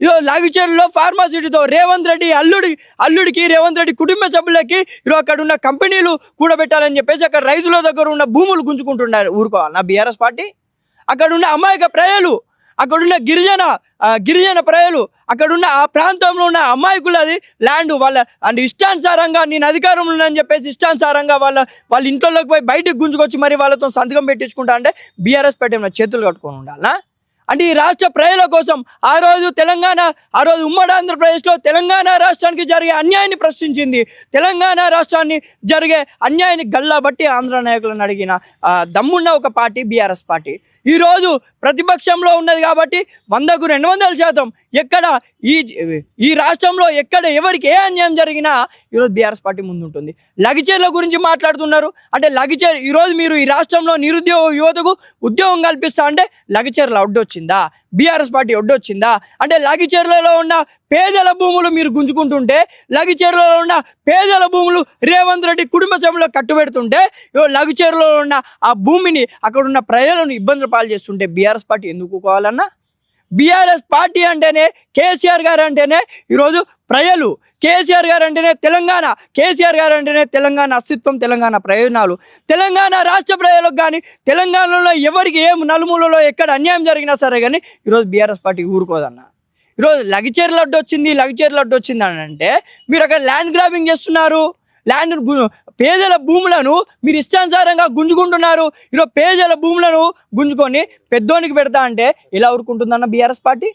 ఈరోజు లాగిచేరులో ఫార్మాసిటీతో రేవంత్ రెడ్డి అల్లుడి అల్లుడికి రేవంత్ రెడ్డి కుటుంబ సభ్యులకి ఈరోజు అక్కడ ఉన్న కంపెనీలు కూడబెట్టాలని చెప్పేసి అక్కడ రైతుల దగ్గర ఉన్న భూములు గుంజుకుంటున్నారు. ఊరుకోవాలి నా బీఆర్ఎస్ పార్టీ? అక్కడ ఉన్న అమాయక ప్రజలు అక్కడున్న గిరిజన గిరిజన ప్రజలు అక్కడున్న ఆ ప్రాంతంలో ఉన్న అమ్మాయికులది ల్యాండ్ వాళ్ళ అండ్ ఇష్టానుసారంగా నేను అధికారంలో ఉన్నానని చెప్పేసి ఇష్టానుసారంగా వాళ్ళ వాళ్ళ ఇంట్లోకి పోయి బయటకు గుంజుకొచ్చి మరి వాళ్ళతో సంతకం పెట్టించుకుంటా అంటే బీఆర్ఎస్ పెట్టిన చేతులు కట్టుకొని ఉండాలనా? అంటే ఈ రాష్ట్ర ప్రజల కోసం ఆ రోజు తెలంగాణ ఆ రోజు ఉమ్మడి ఆంధ్రప్రదేశ్లో తెలంగాణ రాష్ట్రానికి జరిగే అన్యాయాన్ని ప్రశ్నించింది. తెలంగాణ రాష్ట్రాన్ని జరిగే అన్యాయాన్ని గల్లాబట్టి ఆంధ్ర నాయకులను అడిగిన దమ్మున్న ఒక పార్టీ బీఆర్ఎస్ పార్టీ. ఈరోజు ప్రతిపక్షంలో ఉన్నది కాబట్టి వందకు రెండు వందల శాతం ఎక్కడ ఈ ఈ రాష్ట్రంలో ఎక్కడ ఎవరికి ఏ అన్యాయం జరిగినా ఈరోజు బీఆర్ఎస్ పార్టీ ముందుంటుంది. లగిచేర్ల గురించి మాట్లాడుతున్నారు. అంటే లగిచేర్ ఈరోజు మీరు ఈ రాష్ట్రంలో నిరుద్యోగ యువతకు ఉద్యోగం కల్పిస్తా అంటే లగిచేర్ల వచ్చిందా? బీఆర్ఎస్ పార్టీ ఒడ్డొచ్చిందా? అంటే లగిచెర్లలో ఉన్న పేదల భూములు మీరు గుంజుకుంటుంటే లగిచెర్లలో ఉన్న పేదల భూములు రేవంత్ రెడ్డి కుటుంబ సభ్యులు కట్టుబెడుతుంటే లగిచెర్లలో ఉన్న ఆ భూమిని అక్కడ ఉన్న ప్రజలను ఇబ్బందులు పాలు చేస్తుంటే బీఆర్ఎస్ పార్టీ ఎందుకు కోవాలన్నా? బీఆర్ఎస్ పార్టీ అంటేనే కేసీఆర్ గారు అంటేనే ఈరోజు ప్రజలు. కేసీఆర్ గారు అంటేనే తెలంగాణ. కేసీఆర్ గారు అంటేనే తెలంగాణ అస్తిత్వం తెలంగాణ ప్రయోజనాలు. తెలంగాణ రాష్ట్ర ప్రజలకు కానీ తెలంగాణలో ఎవరికి ఏం నలుమూలలో ఎక్కడ అన్యాయం జరిగినా సరే కానీ ఈరోజు బీఆర్ఎస్ పార్టీ ఊరుకోదన్న. ఈరోజు లగిచేరి లడ్డు వచ్చింది లగిచేరి లడ్డు వచ్చింది అని అంటే మీరు అక్కడ ల్యాండ్ గ్రాబింగ్ చేస్తున్నారు. ల్యాండ్ పేదల భూములను మీరు ఇష్టానుసారంగా గుంజుకుంటున్నారు. ఈరోజు పేదల భూములను గుంజుకొని పెద్దోనికి పెడతా అంటే ఎలా ఊరుకుంటుందన్న బీఆర్ఎస్ పార్టీ?